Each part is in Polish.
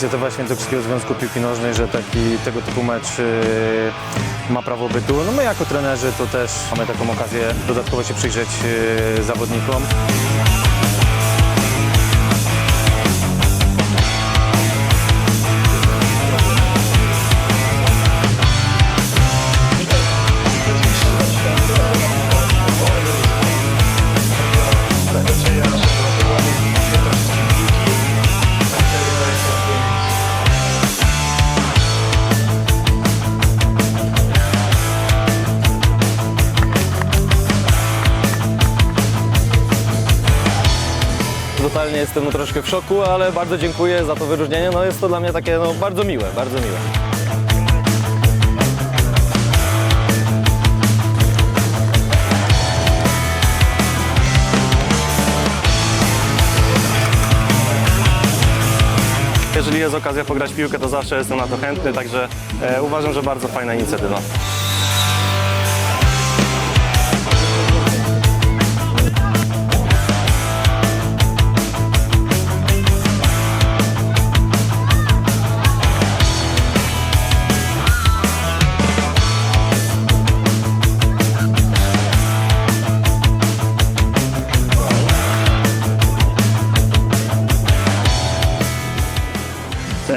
inicjatywa Świętokrzyskiego Związku Piłki Nożnej, że taki tego typu mecz yy, ma prawo bytu. No my jako trenerzy to też mamy taką okazję dodatkowo się przyjrzeć yy, zawodnikom. Totalnie jestem troszkę w szoku, ale bardzo dziękuję za to wyróżnienie. No jest to dla mnie takie no, bardzo miłe, bardzo miłe. Jeżeli jest okazja pograć piłkę, to zawsze jestem na to chętny, także e, uważam, że bardzo fajna inicjatywa.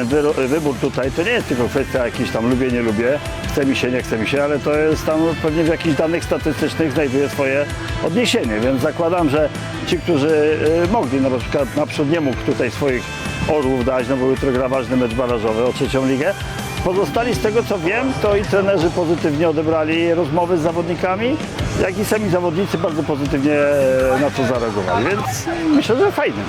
Ten wybór tutaj to nie jest tylko kwestia jakiejś tam lubię, nie lubię, chce mi się, nie chce mi się, ale to jest tam pewnie w jakichś danych statystycznych znajduje swoje odniesienie, więc zakładam, że ci, którzy y, mogli na przykład naprzód nie mógł tutaj swoich orłów dać, no bo jutro gra ważny mecz barażowy o trzecią ligę, pozostali z tego co wiem, to i trenerzy pozytywnie odebrali rozmowy z zawodnikami, jak i sami zawodnicy bardzo pozytywnie e, na to zareagowali, więc myślę, że fajnie.